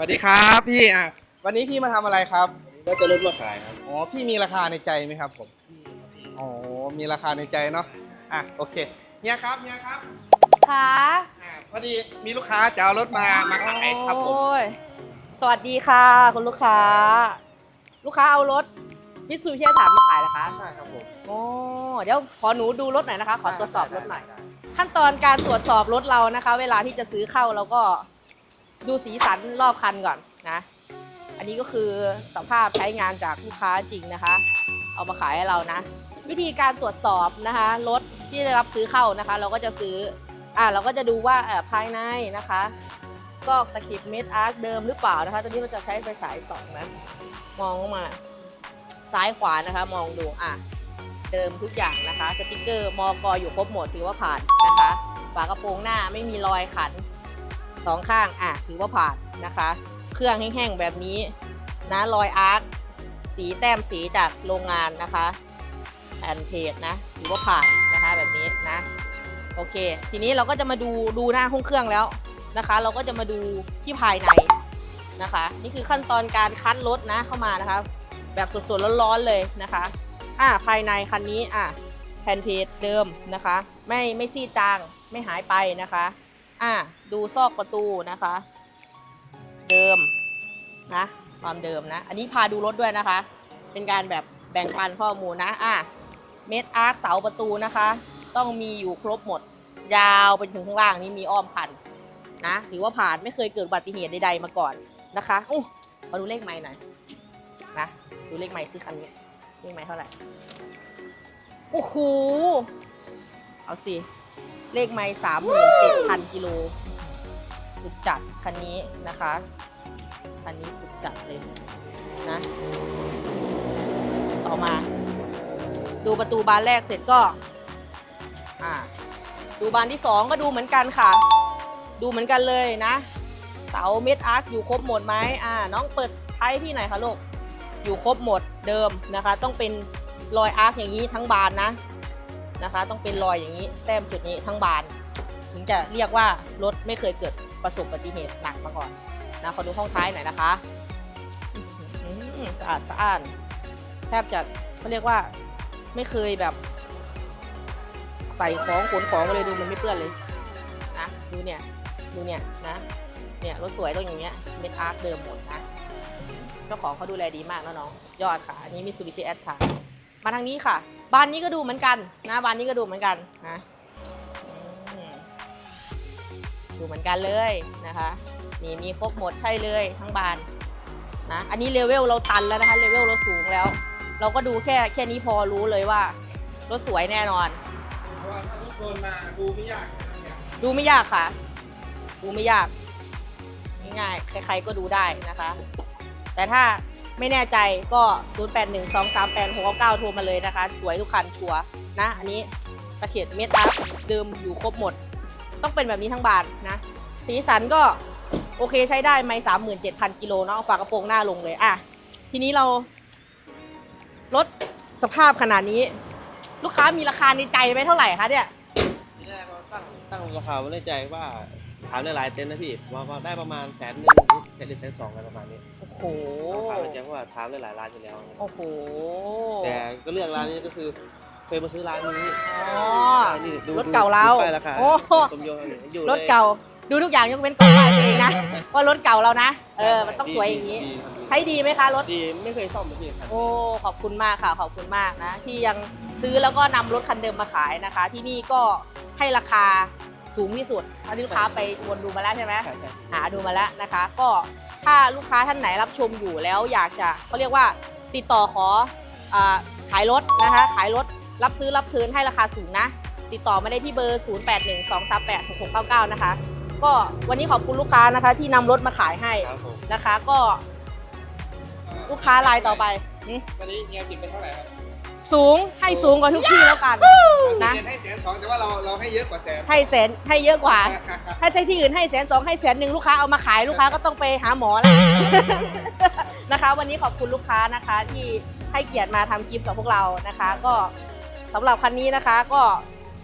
สวัสดีครับพี่อะวันนี้พี่มาทำอะไรครับก็จะเริ่มมาขายครับอ๋อพี่มีราคาในใจไหมครับผมอ๋อมีราคาในใจเนาะอะโอเคเฮียครับเฮียครับค่ะอะพอดีมีลูกค้าจะเอารถมามาขายครับผมโอ้ยสวัสดีค่ะ คุณลูกค้า ลูกค้าเอารถมิตซูบิชิถามมาขายเหรอคะใช่ครับผมโอ้เดี๋ยวขอหนูดูรถหน่อยนะคะ ขอตรวจสอบรถหน่อย ขั้นตอนการตรวจสอบรถเรานะคะ เวลาที่จะซื้อเข้าเราก็ ดูสีสันรอบคันก่อนนะ อันนี้ก็คือสภาพใช้งานจากลูกค้าจริงนะคะ เอามาขายให้เรานะ วิธีการตรวจสอบนะคะรถที่ได้รับซื้อเข้านะคะ เราก็จะซื้ออ่าเราก็จะดูว่าเออภายในนะคะซอกตะข็บเม็ดอาร์คเดิมหรือเปล่านะคะตอนนี้เราจะใช้ไฟฉายสองนะมองเข้ามาซ้ายขวานะคะ มองดูอะเดิมทุกอย่างนะคะสติกเกอร์มอกออยู่ครบหมดถือว่าผ่านนะคะ ฝากระโปรงหน้าไม่มีรอยขัน สองข้างอะถือว่าผ่านนะคะ เครื่องแห้งๆแบบนี้นะรอยอาร์คสีแต้มสีจากโรงงานนะคะแอนเพจนะถือว่าผ่านนะคะแบบนี้นะโอเค ทีนี้เราก็จะมาดูดูหน้าห้องเครื่องแล้วนะคะ เราก็จะมาดูที่ภายในนะคะ นี่คือขั้นตอนการคัดรถนะเข้ามานะคะ แบบสดๆร้อนๆเลยนะคะอ่าภายในคันนี้อะแผ่นเพจเดิมนะคะ ไม่ไม่ซีดจางไม่หายไปนะคะ อ่าดูซอกประตูนะคะ เดิมนะความเดิมนะ อันนี้พาดูรถด้วยนะคะ เป็นการแบบแบ่งปันข้อมูลนะอะเม็ดอาร์คเสาประตูนะคะ ต้องมีอยู่ครบหมด ยาวไปถึงข้างล่างนี่มีอ้อมคันนะถือว่าผ่านไม่เคยเกิดอุบัติเหตุใดๆมาก่อนนะคะอู้มาดูเลขไม้หน่อยนะดูเลขไม้ซื้อคันนี้นี่ไหมเท่าไหร่โอ้โหเอาสิ เลขไม่สามหมื่นเจ็ดพันกิโล สุดจัดคันนี้นะคะ คันนี้สุดจัดเลยนะ ต่อมา ดูประตูบานแรกเสร็จก็ อ่า ดูบานที่สองก็ดูเหมือนกันค่ะ ดูเหมือนกันเลยนะ เสาเม็ดอาร์คอยู่ครบหมดไหมอ่า น้องเปิดไทยที่ไหนคะลูก อยู่ครบหมดเดิมนะคะ ต้องเป็นรอยอาร์คอย่างนี้ทั้งบานนะ นะคะ ต้องเป็นรอยอย่างนี้แต้มจุดนี้ทั้งบาน ถึงจะเรียกว่ารถไม่เคยเกิดประสบอุบัติเหตุหนักมาก่อนนะขอดูห้องท้ายหน่อยนะคะสะอาดสะอ้านแทบจะเขาเรียกว่าไม่เคยแบบ ใส่ของขนของมาเลยดูมันไม่เปื้อนเลยนะดูเนี่ยดูเนี่ยนะเนี่ยรถสวยต้องอย่างเงี้ยเม็ดอาร์คเดิมหมดนะเจ้าของเขาดูแลดีมากนะน้องยอดค่ะ อันนี้มิ t ูบิชิแอดค่ะ มาทางนี้ค่ะบ้านนี้ก็ดูเหมือนกันนะบ้านนี้ก็ดูเหมือนกันนะอืมดูเหมือนกันเลยนะคะนี่มีครบหมดใช่เลยทั้งบานนะอันนี้เลเวลเราตันแล้วนะคะเลเวลเราสูงแล้ว เราก็ดูแค่แค่นี้พอรู้เลยว่ารถสวยแน่นอนเพราะว่าถ้ารถโดนมาดูไม่ยากนะครับเนี่ยดูไม่ยากค่ะ ดูไม่ยากง่ายๆใครๆก็ดูได้นะคะ แต่ถ้า ไม่แน่ใจก็ 0 8 1 2 3 8 6 9โทรมาเลยนะคะ สวยทุกคันชัวร์นะ อันนี้ตะเข็บเม็ดอาเดิมอยู่ครบหมด ต้องเป็นแบบนี้ทั้งบานนะ สีสันก็โอเคใช้ได้ไม่สามหมื่นเจ็ดพันกิโลเนาะเอาฝากระโปรงหน้าลงเลย อะ ทีนี้เราลดสภาพขนาดนี้ ลูกค้ามีราคาในใจไหมเท่าไหร่คะเนี่ย ที่แรกเราตั้งตั้งราคาไว้ในใจว่า ถามหลายๆเต็นท์นะพี่ว่าว่าได้ประมาณแสนหนึ่งแสนหรือแสนสองอะไรประมาณนี้โอ้โหถามในใจเพราะว่าถามหลายๆร้านอยู่แล้ว โอ้โหแต่ก็เลือกร้านนี้ก็คือเคยมาซื้อร้านนี้อ๋อนี่ดูรถเก่าเราไปราคาโอ้สมยงอยู่รถเก่าดูทุกอย่างยกเว้นกฎหมายตัวเองนะว่ารถเก่าเรานะ เออมันต้องสวยอย่างนี้นี้ใช้ดีไหมคะรถดีไม่เคยซ่อมเลยพี่ครับโอ้ขอบคุณมากค่ะขอบคุณมากนะ ที่ยังซื้อแล้วก็นำรถคันเดิมมาขายนะคะ ที่นี่ก็ให้ราคา สูงที่สุดอันนี้ลูกค้าไปวนดูมาแล้วใช่ไหมใช่ใช่หาดูมาแล้วนะคะ ก็ถ้าลูกค้าท่านไหนรับชมอยู่แล้วอยากจะเขาเรียกว่าติดต่อขออาขายรถนะคะ ขายรถรับซื้อรับคืนให้ราคาสูงนะ ติดต่อมาได้ที่เบอร์ 0812386699 นะคะ ก็วันนี้ขอบคุณลูกค้านะคะ ที่นำรถมาขายให้ครับผมนะคะ ก็ลูกค้ารายต่อไปหึตอนนี้เฮียบิดเป็นเท่าไหร่ครับ สูงให้สูงกว่าทุกที่แล้วกันนะเฮียให้แสนสองแต่ว่าเราเราให้เยอะกว่าแสนให้แสนให้เยอะกว่า ถ้าที่อื่นให้แสนสองให้แสนหนึ่งลูกค้าเอามาขายลูกค้าก็ต้องไปหาหมอแล้วนะคะ วันนี้ขอบคุณลูกค้านะคะ ที่ให้เกียรติมาทำคลิปกับพวกเรานะคะ ก็สำหรับคันนี้นะคะ ก็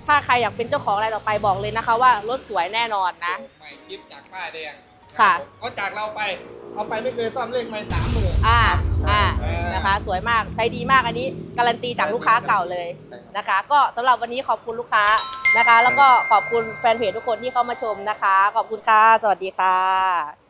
ถ้าใครอยากเป็นเจ้าของอะไรต่อไปบอกเลยนะคะ ว่ารถสวยแน่นอนนะใหม่คลิปจากป้ายแดงค่ะเอาจากเราไป เอาไปไม่เคยซ่อมเลขไม่สามหมื่น อ่าอ่าเออนะคะ สวยมากใช้ดีมากอันนี้ การันตีจากลูกค้าเก่าเลยนะคะ ก็สำหรับวันนี้ขอบคุณลูกค้านะคะ แล้วก็ขอบคุณแฟนเพจทุกคนที่เข้ามาชมนะคะ ขอบคุณค่ะ สวัสดีค่ะ